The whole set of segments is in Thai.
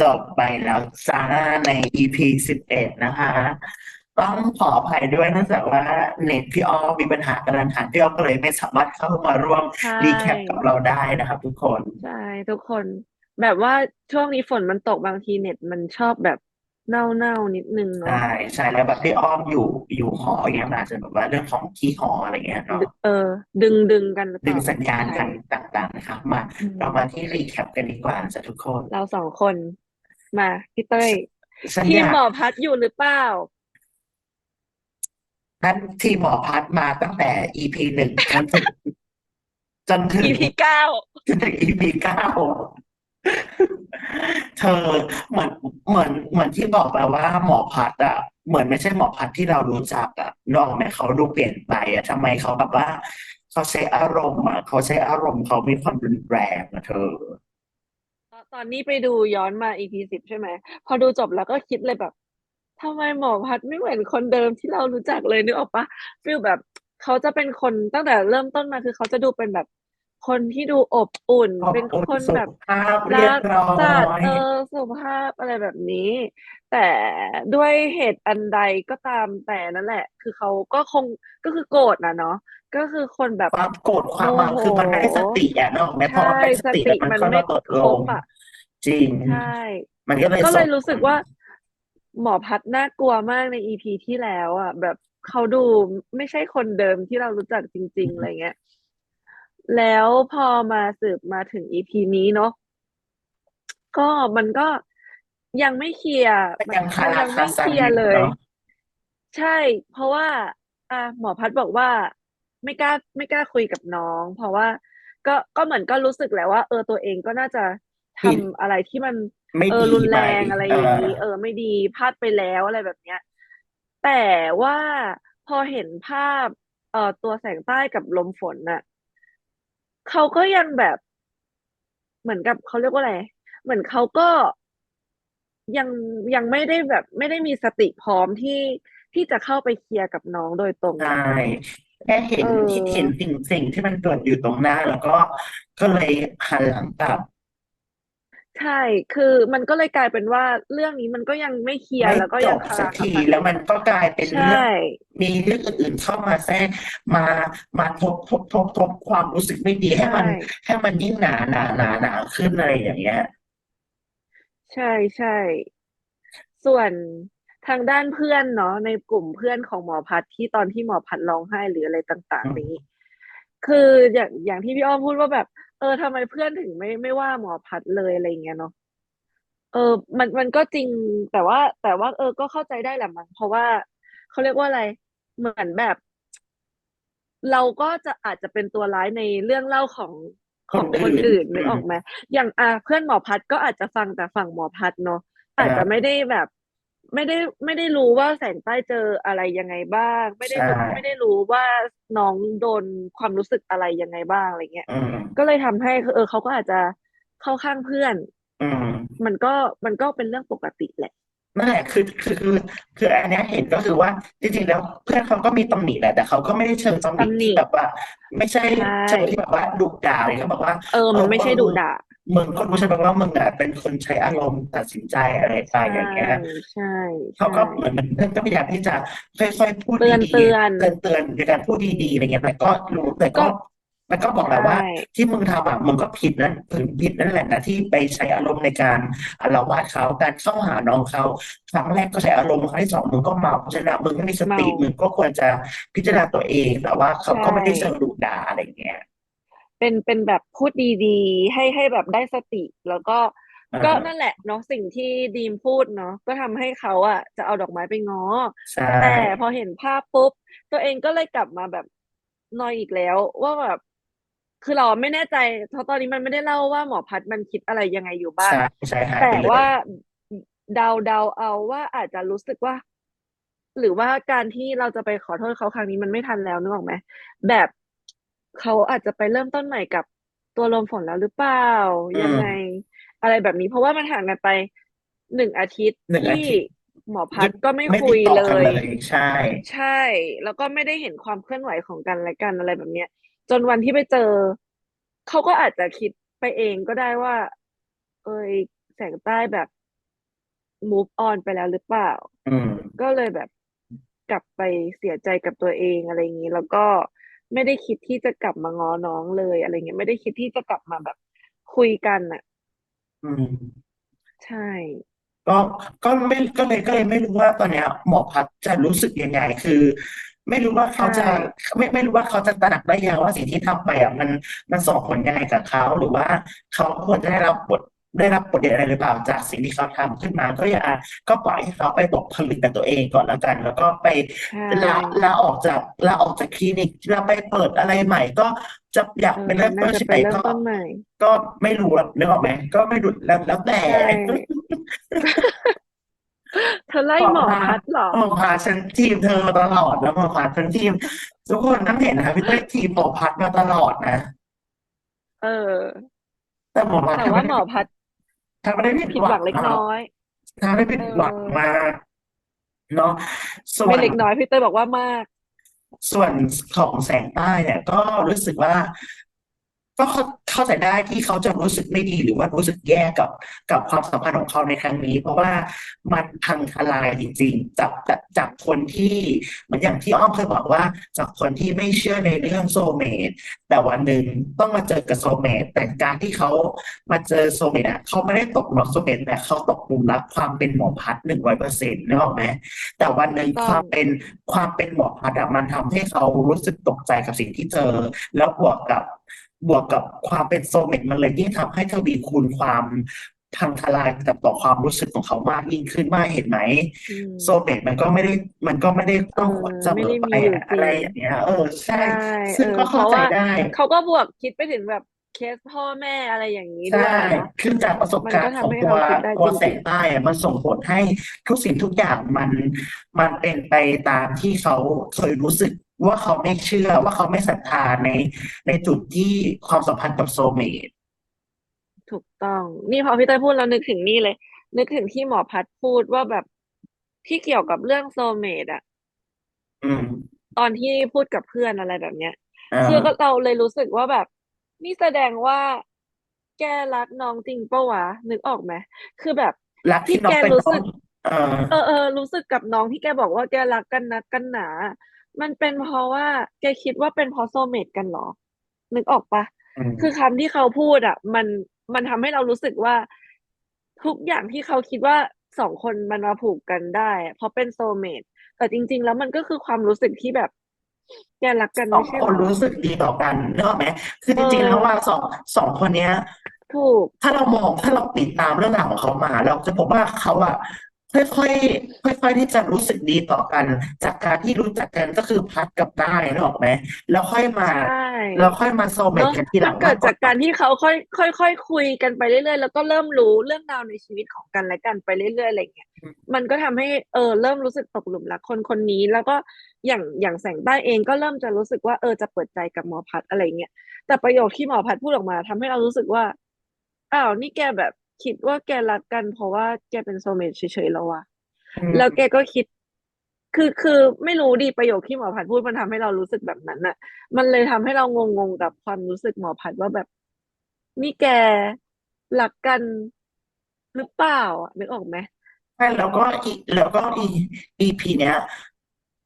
จบไปแล้วจ้าใน EP สิบเอ็ดนะคะ ต้องขออภัยด้วยเนื่องจากว่าเน็ตพี่อ้อมมีปัญหากระทันหันพี่อ้อมก็เลยไม่สามารถเข้ามาร่วมใช่ รีแคปกับเราได้นะครับทุกคนใช่ทุกคนแบบว่าช่วงนี้ฝนมันตกบางทีเน็ตมันชอบแบบเน่าเน่านิดนึงเนาะใช่ใช่แล้วแบบพี่อ้อมอยู่อยู่หออย่างเงี้ยมันอาจจะแบบว่าเรื่องของที่หออะไรเงี้ยเนาะเออ ดึงดึงกันหรือเปดึงล่าสัญญาณกัใช่นต่างๆนะครับมา อืมเรามาที่รีแคปกันดีกว่าจ้ะทุกคน เราสองคน มาพี่เต้ยฉันทีอมยากหมอพัดอยู่หรือเปล่า ท่านที่หมอพัดมาตั้งแต่ EP หนึ่งจนถึงจนถึง EP เก้าจนถึง EP เก้าเธอเหมือนเหมือนเหมือนที่บอกไปว่าหมอพัดอะเหมือนไม่ใช่หมอพัดที่เรารู้จักอะนกออกไหมเขาดูเปลี่ยนไปอะทำไมเขาแบบว่า เขาใช้อารมณ์อะเขาใช้อารมณ์เขามีความรุนแรงอะเธอ ตอนตอนนี้ไปดูย้อนมา EP สิบใช่ไหม พอดูจบแล้วก็คิดเลยแบบทำไมหมอพัดไม่เหมือนคนเดิมที่เรารู้จักเลยนึกออกปะฟีลแบบเขาจะเป็นคนตั้งแต่เริ่มต้นมาคือเขาจะดูเป็นแบบคนที่ดูอบอุ่นขอบเป็นคุณคนสุแบบภาพเรียรับร้อจัดยเออสุภาพอะไรแบบนี้ แต่ด้วยเหตุอันใดก็ตามแต่นั่นแหละ คือเขาก็คงก็คือโกรธนะเนาะ ก็คือคนแบบความโกรธความโมเมาโหคือมันไม่ได้สติอะนกออกไหมพอใช่มันไม่สสติติแล้วมันมันก็ไม่ระเบิดคลรงบอะจริงใช่มันก็เลยก็ส่เลงยรู้สึกว่า หมอพัดน่ากลัวมากในอีพีที่แล้วอะ แบบเขาดูไม่ใช่คนเดิมที่เรารู้จักจริง ๆ อะไรเงี้ย แล้วพอมาสืบมาถึงอีพีนี้เนาะก็มันก็ยังไม่เคลียร์มันมันยังคามันรายังคาไม่ซัเคงลียอร์ยู่เลยเนาะใช่ เพราะว่า อะหมอพัดบอกว่า ไม่กล้าไม่กล้าคุยกับน้อง เพราะว่า ก็ก็เหมือนก็รู้สึกแหละว่า เออตัวเองก็น่าจะทำผิดอะไรที่มันไม่เออดีรุนไปแรงอะไรเออย่างอนี้เออ ไม่ดีพลาดไปแล้วอะไรแบบเนี้ย แต่ว่าพอเห็นภาพ เอ่อตัวแสงใต้กับลมฝนน่ะเขาก็ยังแบบเหมือนกับเขาเรียกว่าอะไร เหมือนเขาก็ยังยังไม่ได้แบบ ไม่ได้มีสติพร้อมที่ที่จะเข้าไปเคลียร์กับน้องโดยตรงใช่อะ แค่เห็เอนที่เห็อนสิ่งสิ่งที่มันเกิดอยู่ตรงหน้า แล้วก็ก็เลยหันหลังกลับ ใช่ คือมันก็เลยกลายเป็นว่าเรื่องนี้มันก็ยังไม่เคลียร์ไม่แล้วก็จยังบคาสัรากคาทีซังแล้อวยู่มันก็กลายเป็นใชเรื่อง่มีเรื่องอื่นๆเข้ามาแทรกมามาทบทบทบทบความรู้สึกไม่ดีใชให้มัน่ให้มันยิ่งหนาหนาหนาหนาขึ้นอะไรอย่างเงี้ย ใช่ใช่ ส่วน ทางด้านเพื่อนเนาะในกลุ่มเพื่อนของหมอพัดที่ตอนที่หมอพัดร้องไห้หรืออะไรต่างอืมๆนี้ คืออย่างอย่างที่พี่อ้อมพูดว่าแบบ เออทำไมเพื่อนถึงไม่ไม่ว่าหมอพัดเลยอะไรอย่างเงี้ยเนาะเออ มันมันก็จริงแต่ว่า แต่ว่า เออ ก็เข้าใจได้แหละมั้งเพราะว่าเขาเรียกว่าอะไรเหมือนแบบ เราก็จะอาจจะเป็นตัวร้ายในเรื่องเล่าของคของนคนอื่นอื่นอืนึกอมอกไหมอย่างอะเพื่อนหมอพัดก็อาจจะฟังแต่ฝั่งหมอพัดเนาะอ่าอาจจะไม่ได้แบบ ไม่ได้ไม่ได้รู้ว่าแสงใต้เจออะไรยังไงบ้าง ไม่ได้ใช่รู้ไม่ได้รู้ว่าน้องโดนความรู้สึกอะไรยังไงบ้างอะไรเงี้ย อืมก็เลยทำให้เออเขาก็อาจจะเข้าข้างเพื่อน อืม มันก็มันก็เป็นเรื่องปกติแหละ นั่นแหละคือคือคือคืออันเนี้ยเห็นก็คือว่าจริงๆแล้วเพื่อนเขาก็มีตำหนิแหละแต่เขาก็ไม่ได้เชิงตำหนิตำหนิที่แบบว่า ไม่ใช่ใช่ เชิงที่แบบว่าดุด่าเลยเขาบอกว่า เออ มันไม่ใช่มึงดุด่า มึงก็รู้ใช่ไหมว่ามึงอะเป็นคนใช้อารมณ์ตัดสินใจอะไรไปใช่อย่างเงี้ยใช่เขาใช่ก็เหมือนมันเพื่อนก็พยายามที่จะค่อยๆพูดเตือนดีเตือนๆเตือนเตือนในการพูดดีๆอะไรเงี้ยแต่ก็รู้แต่ก็ก็มันก็บอกแหละว่าใช่ที่มึงทำอะมึงก็ผิดนั่นถึงผิดนั่นแหละนะที่ไปใช้อารมณ์ในการอาละวาดเขาการเข้าหาน้องเขาครั้งแรกก็ใช้อารมณ์ครั้งที่สองมึงก็เมาเพราะฉะนั้นมึงไม่มีสเมาติมึงก็ควรจะพิจารณาตัวเองแต่ว่าเขาใช่ก็ไม่ได้เชิงดุด่าอะไรเงี้ย เป็นเป็นแบบพูดดีๆ ให้ให้แบบได้สติ แล้วก็อ่าก็นั่นแหละเนาะสิ่งที่ดีมพูดเนาะก็ทำให้เขาอะจะเอาดอกไม้ไปง้อใช่แต่พอเห็นภาพปุ๊บ ตัวเองก็เลยกลับมาแบบนอยอีกแล้ว ว่าแบบคือเราไม่แน่ใจเพราะตอนนี้มันไม่ได้เล่าว่าหมอพัดมันคิดอะไรยังไงอยู่บ้างใช่ใช่หายแต่ไปเลยว่าเดาเดาเอาว่าอาจจะรู้สึกว่า หรือว่าการที่เราจะไปขอโทษเขาครั้งนี้มันไม่ทันแล้วนึกออกไหมแบบ เขาอาจจะไปเริ่มต้นใหม่กับตัวลมฝนแล้วหรือเปล่าอืยังมไง อะไรแบบนี้เพราะว่ามันห่างกันไปหนึ่งอาทิตย์หนึ่งอาที่ทิตย์หมอพัดก็ไม่ไม่คุติดยต่อเลกันย เลยใช่ ใช่ แล้วก็ไม่ได้เห็นความเคลื่อนไหวของกันและกันอะไรแบบเนี้ย จนวันที่ไปเจอ เขาก็อาจจะคิดไปเองก็ได้ว่า เอยแสงใต้แบบ move on ไปแล้วหรือเปล่า อืม ก็เลยแบบกลับไปเสียใจกับตัวเองอะไรอย่างนี้ แล้วก็ ไม่ได้คิดที่จะกลับมาง้อน้องเลยอะไรเงี้ยไม่ได้คิดที่จะกลับมาแบบคุยกันอะ อืม ใช่ ก็ก็ไม่ก็เลยก็เลยไม่รู้ว่าตอนเนี้ยหมอพัดจะรู้สึกยังไงคือ ไม่รู้ว่าเขาจะใช่ไม่ไม่รู้ว่าเขาจะตระหนักได้ยังว่าสิ่งที่ทำไปอะมันมันส่งผลยังไงกับเขาหรือว่าเขาควรจะได้รับบท ได้รับบทเรียนอะไรหรือเปล่าจากสิ่งที่เขาทำขึ้นมาก็อย่าก็ปล่อยให้เขาไปตกผลึกกับตัวเองก่อนแล้วกัน แล้วก็ไปใช่ลาลาออกจากลาออกจากคลินิกลาไปเปิดอะไรใหม่ก็จะอยากเออไปเริ่มน่าต้นจะชีวิตไปใหม่เริ่มก็ต้นใหม่ก็ไม่รู้หรอกนึกออกไหมก็ไม่รู้แล้วแล้วแต่ใช่เธอไล่หมอพัดเหรอหมอพัดฉันทีมเธอมาตลอดแล้วหมอพัดฉันทีม ทุกคนต้องเห็นนะพี่เต้ยทีมหมอพัดมาตลอดนะ เออ แต่หมอพัดแต่ทำว่าไม่หมได้อพัด ทำไม่ได้ผิดผิดหหวัวังงเล็กมากน้อยทำไม่ได้ผิดหวังเออมากเนาะส่วไม่น เล็กน้อยพี่เต้ยบอกว่ามาก ส่วนของแสงใต้เนี่ยก็รู้สึกว่า ก็เข้าเข้าใจได้ที่เขาจะรู้สึกไม่ดีหรือว่ารู้สึกแย่กับกับความสัมพันธ์ของเขาในครั้งนี้ เพราะว่ามันพังทลายจริงๆจากจากจากคนที่เหมือนอย่างที่อ้อมเคยบอกว่า จากคนที่ไม่เชื่อในเรื่องโซลเมตแต่วันหนึ่งต้องมาเจอกับโซลเมตแต่การที่เขามาเจอโซลเมตอะเขาไม่ได้ตกหลุมรักโซลเมตแต่เขาตกหลุมรักความเป็นหมอพัดหนึ่งร้อยเปอร์เซ็นต์นึกออกไหมแต่วันหนึ่งถูกต้องความเป็นความเป็นหมอพัดอะมันทำให้เขารู้สึกตกใจกับสิ่งที่เจอ แล้วบวกกับ บวกกับความเป็นโซลเมตมันเลยยิ่งทำให้ทวีคูณความพังทลายกับต่อความรู้สึกของเขามากยิ่งขึ้นมากเห็นไหมอืมโซลเมตมันก็ไม่ได้มันก็ไม่ได้ต้องเออเสมอไปไม่ได้มีอยู่อะอะไรจริงอย่างเงี้ย เออใช่ใช่ซึ่งเออก็เพเข้าราะใจว่าได้ เขาก็บวกคิดไปถึงแบบเคสพ่อแม่อะไรอย่างนี้ด้วใช่ยนะคือจากประสบมันการก็ณ์ทำของให้ตัวเขาคิดได้ตัวจแสริงงใต้อะมันส่งผลให้ทุกสิ่งทุกอย่างมัน มันเป็นไปตามที่เขาเคยรู้สึก ว่าเขาไม่เชื่อว่าเขาไม่ศรัทธาในในจุดที่ความสัมพันธ์กับโซลเมตๆถูกต้อง นี่พอพี่เต้ยพูดแล้วนึกถึงนี่เลย นึกถึงที่หมอพัดพูดว่าแบบที่เกี่ยวกับเรื่องโซลเมตอะอืม ตอนที่พูดกับเพื่อนอะไรแบบเนี้ยอ่าคือก็เราเลยรู้สึกว่าแบบ นี่แสดงว่าแกรักน้องจริงปะวะ นึกออกไหมคือแบบรักที่ที่น้องแกเป็นรู้น้อสึงกเออเออเออรู้สึกกับน้องที่แกบอกว่าแกรักกันนักกันหนา มันเป็นเพราะว่าแกคิดว่าเป็นเพราะโซลเมตกันเหรอ นึกออกปะอืมคือคำที่เขาพูดอะ มันมันทำให้เรารู้สึกว่า ทุกอย่างที่เขาคิดว่าสองคนมันมาผูกกันได้อะเพราะเป็นโซลเมตแต่จริง ๆ แล้วมันก็คือความรู้สึกที่แบบแกรักกันสอไม่งใช่คนเหรอรู้สึกดีต่อกันนึกออกไหมคือเอจริงๆอแล้วว่าสองสองคนเนี้ยถูกถ้าเรามองถ้าเราติดตามเรื่องราวของเขามา เราจะพบว่าเขาอะ ค่อยๆ ค่อย ๆ ที่จะรู้สึกดีต่อกัน จากการที่รู้จักกันก็คือพัดกับได้นึกออกไหมแล้วค่อยมาใช่ แล้วค่อยมาโซลเมตเนาะกันทีหมัลันงเกิดมากกจากว่าการที่เขาค่อยค่อยค่อยคุยกันไปเรื่อยๆ แล้วก็เริ่มรู้เรื่องราวในชีวิตของกันและกันไปเรื่อยๆอะไรเงี้ยมันก็ทำให้เออเริ่มรู้สึกตกหลุมรักคนคนนี้ แล้วก็อย่างอย่างแสงใต้เองก็เริ่มจะรู้สึกว่าเออจะเปิดใจกับหมอพัดอะไรเงี้ยแต่ประโยคที่หมอพัดพูดออกมาทำให้เรารู้สึกว่าอ้าวนี่แกแบบ คิดว่าแกรักกัน เพราะว่าแกเป็นโซลเมตเฉยๆแล้ววะอืมแล้วแกก็คิด คือคือไม่รู้ดีประโยคที่หมอพัดพูดมันทำให้เรารู้สึกแบบนั้นน่ะมันเลยทำให้เรางงๆกับความรู้สึกหมอพัดว่าแบบนี่แกรักกันหรือเปล่าอะนึกออกไหมใช่แล้วก็อีกแล้วก็อีอีพีเนี้ย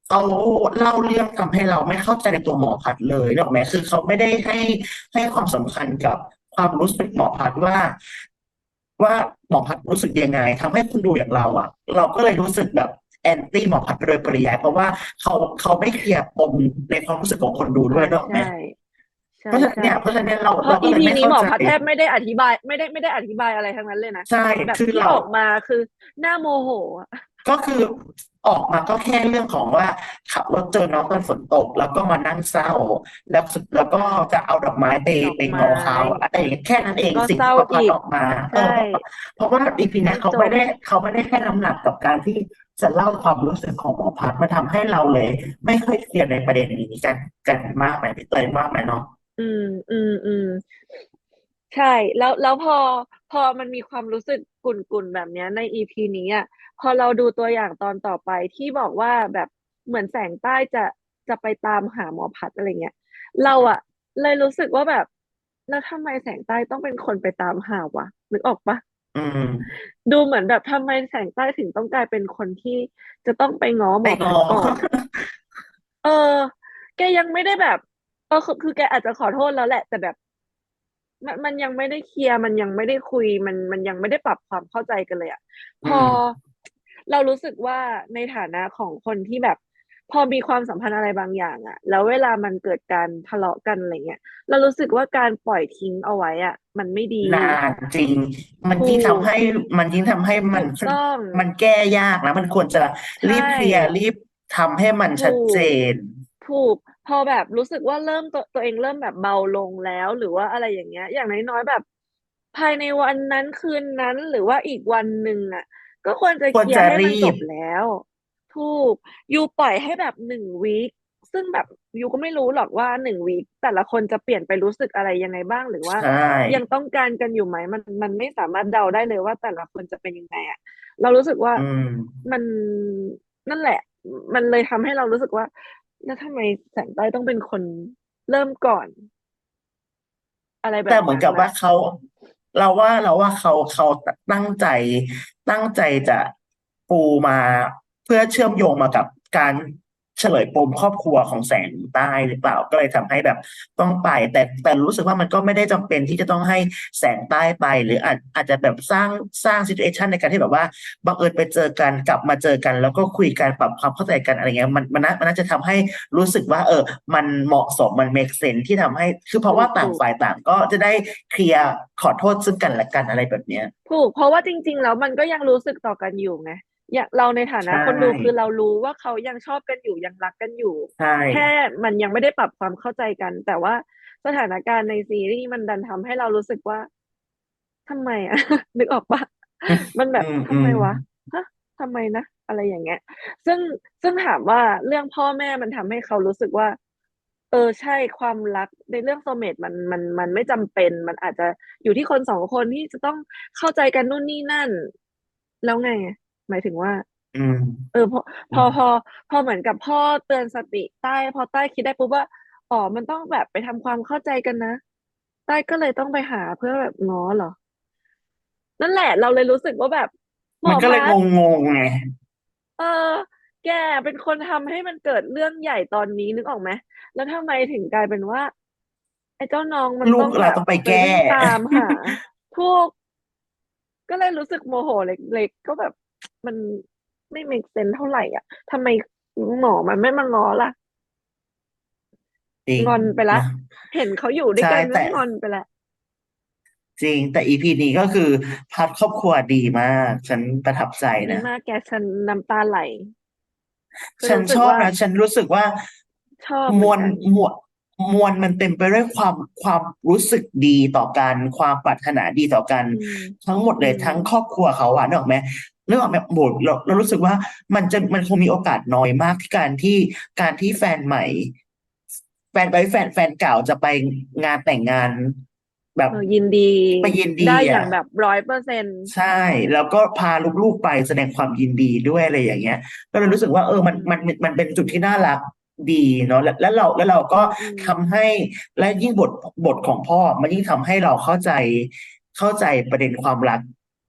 เขาเล่าเรื่องทำให้เราไม่เข้าใจในตัวหมอพัดเลยนึกออกไหมคือเขาไม่ได้ให้ให้ความสำคัญกับความรู้สึกหมอพัดว่า ว่าหมอพัดรู้สึกยังไงทำให้คุณดูอย่างเราอะ เราก็เลยรู้สึกแบบแอนตี้หมอพัดไปโดยปริยายเพราะว่าเขาเขาไม่เคลียร์ปมในความรู้สึกของคนดูด้วยนึกออกไหมใช่ใช่เพราะฉะนั้นใช่เนี่ยเพราะฉะนั้นเราเพเราราะก็อีเลยพีไม่นี้เข้าหมอใจพัดแทบไม่ได้อธิบาย ไม่ได้ไม่ได้อธิบายอะไรทั้งนั้นเลยนะใช่แบบคือที่เราออกมาคือหน้าโมโหอะ ก็คือออกมาก็แค่เรื่องของว่าขับรถเจอน้องตอนฝนตก แล้วก็มานั่งเศร้า แล้วสุดแล้วก็จะเอาดอกไม้ไปดอกไปไม้งอเขาอะไรอย่างเงี้ยแค่นั้นเองก็สิ่งเศร้าที่เขาอีกออกมาเอใช่อเพราะว่าอีพีนี้ไม่เขาจไม่บได้เขาไม่ได้ให้น้ำหนักกับการที่จะเล่าความรู้สึกของหมอพัดมาทำให้เราเลย ไม่ค่อยเคลียร์ในประเด็นนี้กันกันมากไหมพี่เตยมากไหมเนาะ อืมอืมอืมใช่ แล้วแล้วพอพอมันมีความรู้สึก กุ่นๆแบบเนี้ยในอีพีนี้อะพอเราดูตัวอย่างตอนต่อไปที่บอกว่าแบบเหมือนแสงใต้จะจะไปตามหาหมอพัดอะไรเงี้ยเราอะ เลยรู้สึกว่าแบบ แล้วทำไมแสงใต้ต้องเป็นคนไปตามหาวะนึกออกปะอืมดูเหมือนแบบทำไมแสงใต้ถึงต้องกลายเป็นคนที่จะต้องไปง้อหมไปงออพัดก่อนอะเออ แกยังไม่ได้แบบเออคือคือแกอาจจะขอโทษแล้วแหละ แต่แบบ มันมันยังไม่ได้เคลียร์มันยังไม่ได้คุยมันมันยังไม่ได้ปรับความเข้าใจกันเลยอะพออืมเรารู้สึกว่าในฐานะของคนที่แบบ พอมีความสัมพันธ์อะไรบางอย่างอะแล้วเวลามันเกิดการทะเลาะกันอะไรเงี้ยเรารู้สึกว่าการปล่อยทิ้งเอาไว้อะมันไม่ดี นานจริง มันถูยิ่งกทำให้มันยิ่งทำให้มัถูนกต้องมันแก้ยากนะมันควรจะใชรีบเคลียร์่รีบทำให้มันถูชัดเจกนถูก พอแบบรู้สึกว่าเริ่มตัวตัวเองเริ่มแบบเบาลงแล้ว หรือว่าอะไรอย่างเงี้ย อย่างน้อยๆแบบ ภายในวันนั้นคืนนั้นหรือว่าอีกวันหนึ่งอะ ก็ควรจะควรจะเคลียร์ให้มันรีบจบแล้ว ถูกยูปล่อยให้แบบหนึ่งวีคซึ่งแบบยูก็ไม่รู้หรอกว่าหนึ่งวีคแต่ละคนจะเปลี่ยนไปรู้สึกอะไรยังไงบ้างหรือว่า ใช่ ยังต้องการกันอยู่ไหมมันมันไม่สามารถเดาได้เลยว่าแต่ละคนจะเป็นยังไงอะเรารู้สึกว่าอืม มันนั่นแหละ มันเลยทำให้เรารู้สึกว่า แล้วทำไมแสงใต้ต้องเป็นคนเริ่มก่อน อะไรแบบแต่เหมือนกับว่าเขาเราว่าเราว่าเขาเขาตั้งใจตั้งใจจะปูมาเพื่อเชื่อมโยงมากับการ เฉลยปมครอบครัวของแสงใต้หรือเปล่าก็เลยทำให้แบบต้องไป แต่แต่รู้สึกว่ามันก็ไม่ได้จำเป็นที่จะต้องให้แสงใต้ไป หรืออาจอาจจะแบบสร้างสร้างซิทูเอชันในการที่แบบว่าบังเอิญไปเจอกันกลับมาเจอกัน แล้วก็คุยกันปรับความเข้าใจกันอะไรเงี้ยมันมันน่ามันน่าจะทำให้รู้สึกว่า เออ มันเหมาะสมมัน make sense ที่ทำให้ คือเพราะว่าต่างฝ่ายต่างก็จะได้เคลียร์ขอโทษซึ่งกันและกันอะไรแบบเนี้ยถูกเพราะว่าจริง ๆ แล้วมันก็ยังรู้สึกต่อกันอยู่ไง อย่างเราในฐานะใช่คนดูคือเรารู้ว่าเขายังชอบกันอยู่ยังรักกันอยู่ใช่แค่มันยังไม่ได้ปรับความเข้าใจกัน แต่ว่าสถานการณ์ในซีรีส์มันดันทำให้เรารู้สึกว่าทำไมอะนึกออกปะมันแบอืบมอืมทำไมวะฮะทำไมนะอะไรอย่างเงี้ย ซึ่งซึ่งถามว่าเรื่องพ่อแม่มันทำให้เขารู้สึกว่า เออใช่ความรักในเรื่องโซเมตมันมันมันไม่จำเป็น มันอาจจะอยู่ที่คนสองคนที่จะต้องเข้าใจกันนู่นนี่นั่น แล้วไง หมายถึงว่าอืมเออพอพอืมอพอพอเหมือนกับพ่อเตือนสติใต้พอใต้คิดได้ปุ๊บว่าอ๋อมันต้องแบบไปทำความเข้าใจกันนะ ใต้ก็เลยต้องไปหาเพื่อแบบง้อเหรอ นั่นแหละ เราเลยรู้สึกว่าแบบหมมันก็เลยงอพัดงงไงเออ แกเป็นคนทำให้มันเกิดเรื่องใหญ่ตอนนี้นึกออกไหมแล้วทำไมถึงกลายเป็นว่า ไอ้เจ้าน้องมันลูกเราต้องแบบต้องไปแก้ไปวิ่งตามหาพวกก็เลยรู้สึกโมโหเล็กๆก็แบบ มันไม่ make sense เท่าไหร่อะทำไมหมอมันไม่มาง้อล่ะ จริงงอนไปละ นะเห็นเขาอยู่ด้วยใช่กันก็แต่ งอนไปละ จริง แต่อีพีนี้ก็คือพาร์ทครอบครัวดีมาก ฉันประทับใจดีนะ มากแกฉันน้ำตาไหลคือฉันรู้สึกว่าชอบนะ ฉันรู้สึกว่าชอบเหมวลมือนกัน มวลมวลมันเต็มไปด้วยความความรู้สึกดีต่อกัน ความปรารถนาดีต่อกัน อืม ทั้งหมดอืมเลยทั้งครอบครัวเขาอะนึกออกไหม นึกออกไหมโหเราเรารู้สึกว่ามันจะมันคงมีโอกาสน้อยมากที่การที่การที่แฟนใหม่ แฟนไปแฟนแฟนเก่าจะไปงานแต่งงาน แบบเออยินดีไปยินดีได้อย่าอะงแบบร้อยเปอร์เซ็นต์ใช่ แล้วก็พาลูกๆไปแสดงความยินดีด้วยอะไรอย่างเงี้ยก็เลยรู้สึกว่าเอออืมันมันมมันเป็นจุดที่น่ารักดีเนาะแล้วแล้วเราแล้วเราก็อืมอืมทำให้และยิ่งบทบทของพ่อมันยิ่งทำให้เราเข้าใจเข้าใจประเด็นความรัก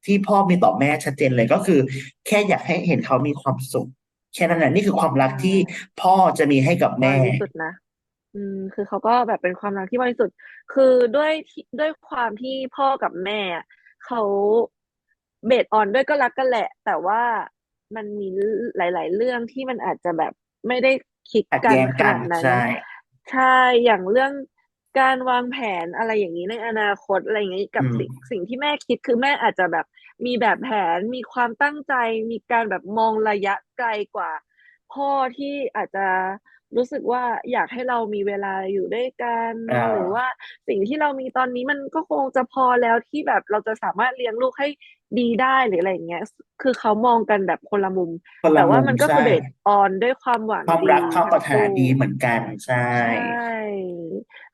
ที่พ่อมีต่อแม่ชัดเจนเลยก็คือ แค่อยากให้เห็นเขามีความสุขแค่นั้นแหละนี่คือความรัใช่กที่พ่อจะมีให้กับบแม่ริสุทธิ์นะ อืม คือเขาก็แบบเป็นความรักที่บริสุทธิ์ คือด้วยที่ด้วยความที่พ่อกับแม่อะเขาเบสออนด้วยก็รักกันแหละ แต่ว่ามันมีหลาย ๆ เรื่องที่มันอาจจะแบบไม่ได้คลิกขัดกันแย้งกันขนาดนั้น ใช่ ใช่ อย่างเรื่อง การวางแผนอะไรอย่างนี้ในอนาคตอะไรอย่างนี้กับอืมสิ่งสิ่งที่แม่คิดคือแม่อาจจะแบบมีแบบแผนมีความตั้งใจ มีการแบบมองระยะไกลกว่า พ่อที่อาจจะ รู้สึกว่าอยากให้เรามีเวลาอยู่ด้วยกันอ่หรือว่าาสิ่งที่เรามีตอนนี้มันก็คงจะพอแล้วที่แบบเราจะสามารถเลี้ยงลูกให้ดีได้หรืออะไรอย่างเงี้ย คือเขามองกันแบบคนละมุม คนละแต่ว่ามุมใช่มันก็คือเบสออนด้วยความหวังความดีรักความปทั้งคู่รารถนาดีเหมือนกันใช่ ใช่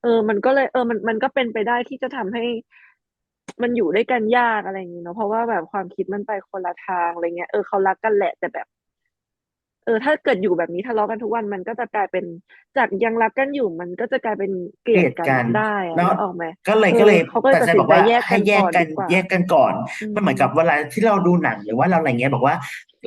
เออ มันก็เลย เออ มัน มันก็เป็นไปได้ที่จะทำให้ มันอยู่ด้วยกันยากอะไรอย่างเงี้ยเนาะ เพราะว่าแบบความคิดมันไปคนละทางอะไรเงี้ย เออ เขารักกันแหละ แต่แบบ เออถ้าเกิดอยู่แบบนี้ทะเลาะกันทุกวันมันก็จะกลายเป็นจากยังรักกันอยู่มันก็จะกลายเป็นเกลียดเกลียดกันได้อะเนอะนึกออกไหมก็เลยเออก็เลยเขาก็เลยตัดสินใจบอกว่าตัดสินใจแยกกันให้แยกกันก่อนดีกว่าแยกกันก่อนอืมมันเหมือนกับเวลาที่เราดูหนังหรือว่าเราอะไรเงี้ยบอกว่า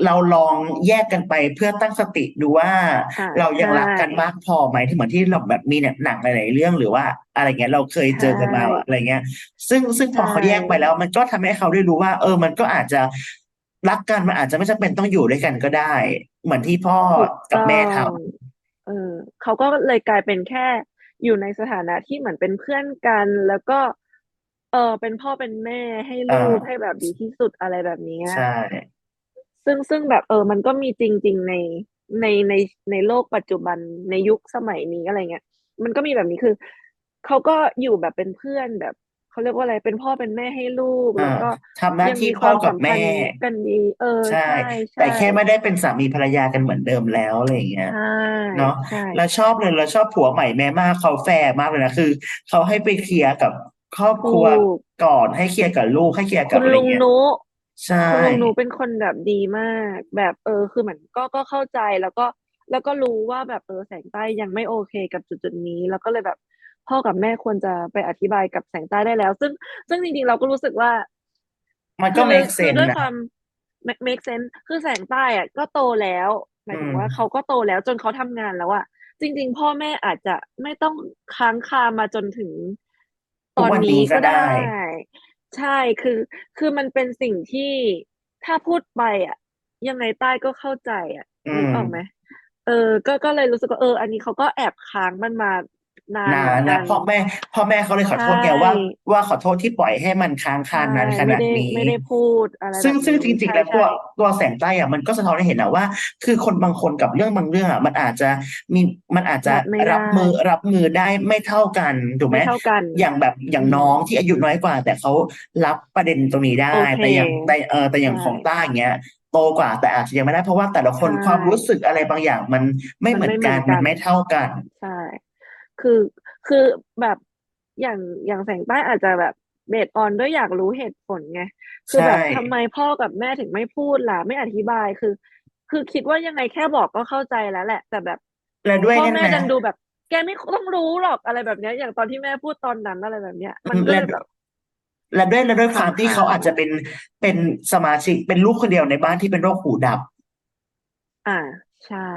เราลองแยกกันไปเพื่อตั้งสติดูว่าอ่าเรายังรักกันใช่มากพอไหมที่เหมือนที่เราแบบมีเนี่ยหนังหลายๆเรื่องหรือว่าอะไรเงี้ยเราเคยเจอกันมาใช่อะไรเงี้ย ซึ่งซึ่งพอใช่เขาแยกไปแล้ว มันก็ทำให้เขาได้รู้ว่า เออ มันก็อาจจะรักกันมันอาจจะไม่จำเป็นต้องอยู่ด้วยกันก็ได้ เหมือนที่พ่อถูกกับแม่ทต้องเออเขาก็เลยกลายเป็นแค่อยู่ในสถานะที่เหมือนเป็นเพื่อนกัน แล้วก็ เออเป็นพ่อเป็นแม่ให้ลูกอ่าให้แบบดีที่สุดอะไรแบบนี้ำใช่ซึ่งซึ่งแบบเออ มันก็มีจริง ๆ ในในในในโลกปัจจุบันในยุคสมัยนี้อะไรเงี้ย มันก็มีแบบนี้คือเขาก็อยู่แบบเป็นเพื่อนแบบ เขาเรียกว่าอะไรเป็นพ่อเป็นแม่ให้ลูกอ่าแล้วก็ทำหน้ายังที่มีคพ่อวามกัสับมแม่ พันธ์กันดี เออใช่ ใช่แต่ใช่แค่ไม่ได้เป็นสามีภรรยากันเหมือนเดิมแล้วอะไรอย่างเงี้ย ใช่เนาะใช่ เราชอบเลยเราชอบผัวใหม่แม่มากเขาแฟร์มากเลยนะคือเขาให้ไปเคลียร์กับครอบครัวถูก ก่อนให้เคลียร์กับลูกให้เคลียร์กัคุบณอะไรลุงเงี้ยนุใช่ คุณลุงนุเป็นคนแบบดีมาก แบบเออคือเหมือนก็ก็เข้าใจแล้วก็แล้วก็รู้ว่าแบบเออแสงใต้ยังไม่โอเคกับจุดจุดนี้ แล้วก็เลยแบบ พ่อกับแม่ควรจะไปอธิบายกับแสงใต้ได้แล้ว ซึ่งซึ่งจริงๆเราก็รู้สึกว่า มันก็คือ make คือ sense ด้วยนะ ความ make make sense คือแสงใต้อะก็โตแล้วหมายถึงว่าอืมเขาก็โตแล้วจนเขาทำงานแล้วอะจริง ๆ พ่อแม่อาจจะไม่ต้องค้างคามาจนถึงตทุกอนวันนี้นี้ก็ก็ได้ ได้ ใช่คือ คือมันเป็นสิ่งที่ถ้าพูดไปอะยังไงใต้ก็เข้าใจอะอืนึกม ออกไหมเออ ก็ก็เลยรู้สึกว่าเออ อันนี้เขาก็แอบค้างมันมา นานนาเหมือนนกันะน พ่อแม่พ่อแม่เขาเลยขอใช่โทษไงว่าว่าขอโทษที่ปล่อยให้มันค้างคาใช่นานขไม่นาดได้นี้ ไม่ได้พูดอะไรซึ่งแบบซึ่งนี้จริงๆใช่แล้วตัวใช่ ตัวแสงใต้อะมันก็สะท้อนให้เห็นนะว่า คือคนบางคนกับเรื่องบางเรื่องอะมันอาจจะมีมันอาจจะรับไม่ได้ รับมือรับมือได้ไม่เท่ากันถูกไหม ไม่เท่ากัน อย่างแบบอย่างอืมน้องที่อายุน้อยกว่า แต่เขารับประเด็นตรงนี้ได้ โอเคแต่อย่างแต่เออแต่อย่างใช่ของต้าอย่างเงี้ยโตกว่าแต่อาจจะยังไม่ได้เพราะว่าแต่ละคนใช่ความรู้สึกอะไรบางอย่างมันไม่มันเหมือนไม่เหมืกัอนนกันมันไม่เท่ากัน ใช่ คือคือแบบอย่างอย่างแสงใต้อาจจะแบบเบสออนด้วยอยากรู้เหตุผลไงคือแบบใช่ ทำไมพ่อกับแม่ถึงไม่พูดล่ะไม่อธิบายคือ คือคิดว่ายังไงแค่บอกก็เข้าใจแล้วแหละ แต่แบบ และด้วยพ่อนั่นแม่นะ ดันดูแบบ แกไม่ต้องรู้หรอกอะไรแบบเนี้ย อย่างตอนที่แม่พูดตอนนั้นอะไรแบบเนี้ย มันอืมก็และเลยแบบและด้วยและด้วยความที่ค้างๆเขาอาจจะเป็นเป็นสมาชิกเป็นลูกคนเดียวในบ้านที่เป็นโรคหูดับ อ่า ใช่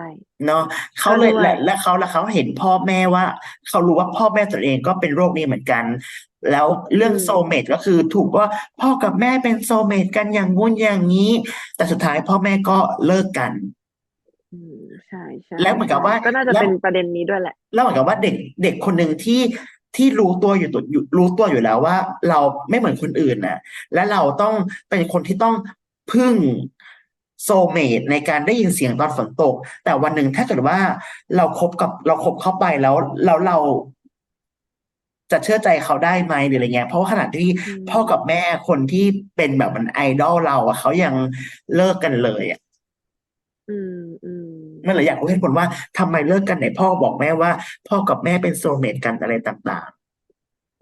เนาะเขาก็เลยด้วย และและเขาและเขาเห็นพ่อแม่ว่า เขารู้ว่าพ่อแม่ตัวเองก็เป็นโรคนี้เหมือนกัน แล้วเรื่องอืม โซลเมตก็คือถูกว่าพ่อกับแม่เป็นโซลเมตกันอย่างงู้นอย่างนี้ แต่สุดท้ายพ่อแม่ก็เลิกกัน อืมใช่ใช่แล้วเหมือนกับว่า ก็น่าจะแล้วเป็นประเด็นนี้ด้วยแหละ แล้วเหมือนกับว่าเด็กเด็กคนหนึ่งที่ที่รู้ตัวอยู่ตัวอยู่รู้ตัวอยู่แล้วว่า เราไม่เหมือนคนอื่นน่ะ และเราต้องเป็นคนที่ต้องพึ่ง โซลเมตในการได้ยินเสียงตอนฝนตก แต่วันหนึ่งถ้าเกิดว่าเราคบกับเราคบเข้าไปแล้วแล้วเราจะเชื่อใจเขาได้ไหมหรืออะไรเงี้ยเพราะว่าขณะที่อืมพ่อกับแม่คนที่เป็นแบบมันไอดอลเราอะเขายังเลิกกันเลยอะอืมอืมนั่นแหละอยากรู้เหตุผลว่าทำไมเลิกกันไหนพ่อบอกแม่ว่า พ่อกับแม่เป็นโซลเมตกันอะไรต่าง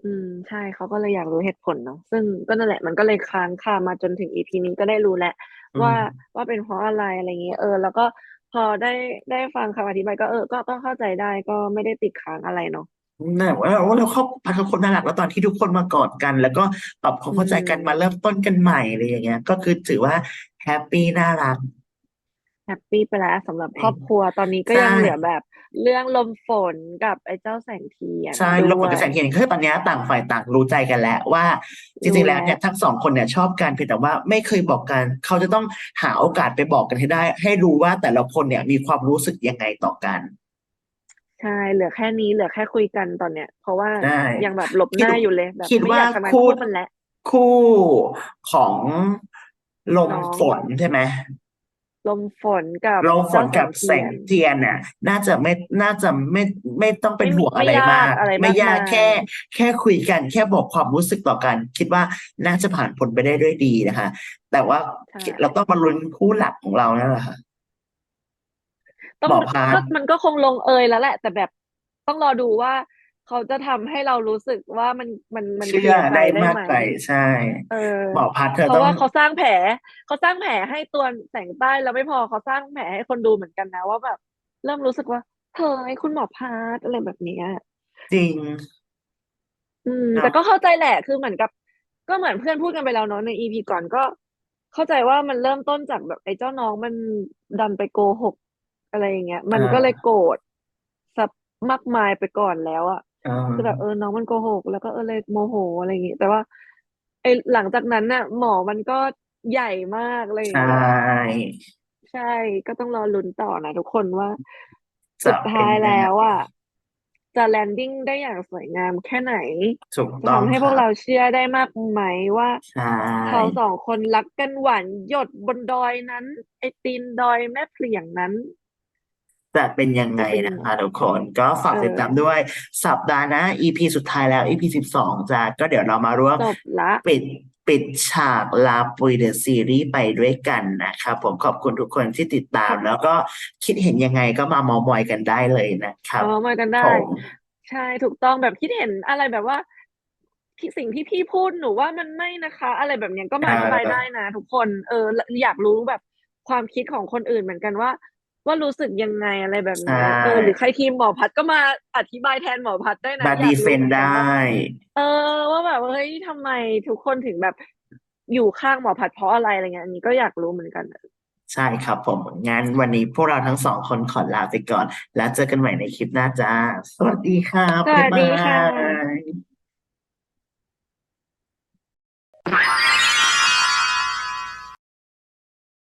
อืม ใช่เขาก็เลยอยากรู้เหตุผลเนาะซึ่งก็นั่นแหละมันก็เลยค้างคามาจนถึงอีพีนี้ก็ได้รู้แหละอืม ว่าว่าเป็นเพราะอะไรอะไรเงี้ยเออ แล้วก็พอได้ได้ฟังคำอธิบายก็เออก็ก็เข้าใจได้ก็ไม่ได้ติดค้างอะไรเนาะๆนั่นว่าว่าเราเข้าพักกับคนน่ารักแล้วตอนที่ทุกคนมากอดกัน แล้วก็ปรับความเข้าใจกันอืมมาเริ่มต้นกันใหม่อะไรอย่างเงี้ย ก็คือถือว่าแฮปปี้น่ารักแฮปปี้ไปแล้วสำหรับครอบครัวตอนนี้ก็ใช่ยังเหลือแบบ เรื่องลมฝนกับไอ้เจ้าแสงเทียนใช่ด้แล้ววผลยกระแสเห็นคือตอนเนี้ยต่างฝ่ายต่างรู้ใจกันแล้วว่าจริงๆแล้วเนี่ยทั้งสองคนเนี่ยชอบกันเพียงแต่ว่าไม่เคยบอกกัน เขาจะต้องหาโอกาสไปบอกกันให้ได้ ให้รู้ว่าแต่ละคนเนี่ยมีความรู้สึกยังไงต่อกันใช่เหลือแค่นี้เหลือแค่คุยกันตอนเนี้ย เพราะว่าใช่ยังแบบหลบหน้าอยู่เลยแบบคิดไม่ว่าอยากทำงานคู่พูดมันแหละคู่ของลมน้องฝนใช่ไหม ลมฝนกับลมฝนกับแสเจ้างเทียนเทียนเนี่ยน่าจะไม่น่าจะไม่ไม่ต้องเป็นไม่มีห่วงอะไรไม่ยากมากอะไรไม่ยากมากมายแค่ แค่คุยกัน แค่บอกความรู้สึกต่อกัน คิดว่าน่าจะผ่านพ้นไปได้ด้วยดีนะคะ แต่ว่าใช่เราต้องมาลุ้นคู่หลักของเรานั่นแหละค่ะต้องหมอพาร์ทก็มันก็คงลงเอยแล้วแหละ แต่แบบต้องรอดูว่า เขาจะทำให้เรารู้สึกว่ามันมันมันเคเชื่ลีอยร์ใจได้ได้มากไหมไปใช่เออหมอพัดเธอเพต้อราะงว่าเขาสร้างแผลเขาสร้างแผลให้ตัวแสงใต้แล้วไม่พอเขาสร้างแผลให้คนดูเหมือนกันนะว่าแบบ เริ่มรู้สึกว่าเธอไอ้คุณหมอพาร์ทอะไรแบบเนี้ย จริง อืมเนอะแต่ก็เข้าใจแหละคือเหมือนกับ ก็เหมือนเพื่อนพูดกันไปแล้วเนาะในอีพีก่อนก็ เข้าใจว่ามันเริ่มต้นจากแบบไอ้เจ้าน้องมันดันไปโกหกอะไรอย่างเงี้ย มันก็เลยโกรธสับมากมายไปก่อนแล้วอะ อ่าคือแบบเออน้องมันโกหก แล้วก็เออเลยโมโหอะไรอย่างงี้แต่ว่าไอ้หลังจากนั้นน่ะ หมอมันก็ใหญ่มากอะไรอย่างใช่เงี้ยใช่ก็ต้องรอลุ้นต่อนะทุกคนว่า จะสุดเป็นท้ายยังไงแล้วอะจะแลนดิ้งได้อย่างสวยงามแค่ไหน ถูกจะต้องทำให้พวกคเรารับเชื่อได้มากไหมว่า ใช่ เขาสองคนรักกันหวานหยดบนดอยนั้น ไอตีนดอยแม่เพลียงนั้น จะเป็นยังไงจะเป็นยันะงไงคะทุกคนก็ฝากเออติดตามด้วยสัปดาห์หน้า EP สุดท้ายแล้ว EP สิบสองจ้ะก็เดี๋ยวเรามาร่วมจบละ ปิดปิดฉากลาปุยเดอะซีรีส์ไปด้วยกันนะครับผมขอบคุณทุกคนที่ติดตาม แล้วก็คิดเห็นยังไงก็มาเมามอยกันได้เลยนะครับเอามากันได้ ผมใช่ถูกต้องแบบคิดเห็นอะไรแบบว่าที่สิ่งที่พี่พูดหนูว่ามันไม่นะคะ อะไรแบบเนี้ยก็มาอธิบายได้นะทุกคน เอออยากรู้แบบความคิดของคนอื่นเหมือนกันว่า ว่ารู้สึกยังไงอะไรแบบนี้เออหรือใครทีมหมอพัดก็มาอธิบายแทนหมอพัดได้นะบาดีเฟนได้ เออ ว่าแบบเฮ้ยทำไมทุกคนถึงแบบอยู่ข้างหมอพัดเพราะอะไรอะไรเงี้ยอันนี้ก็อยากรู้เหมือนกันใช่ครับผมงั้นวันนี้พวกเราทั้งสองคนขอลาไปก่อน แล้วเจอกันใหม่ในคลิปหน้าจ้า สวัสดีครับสวัสดีค่ะ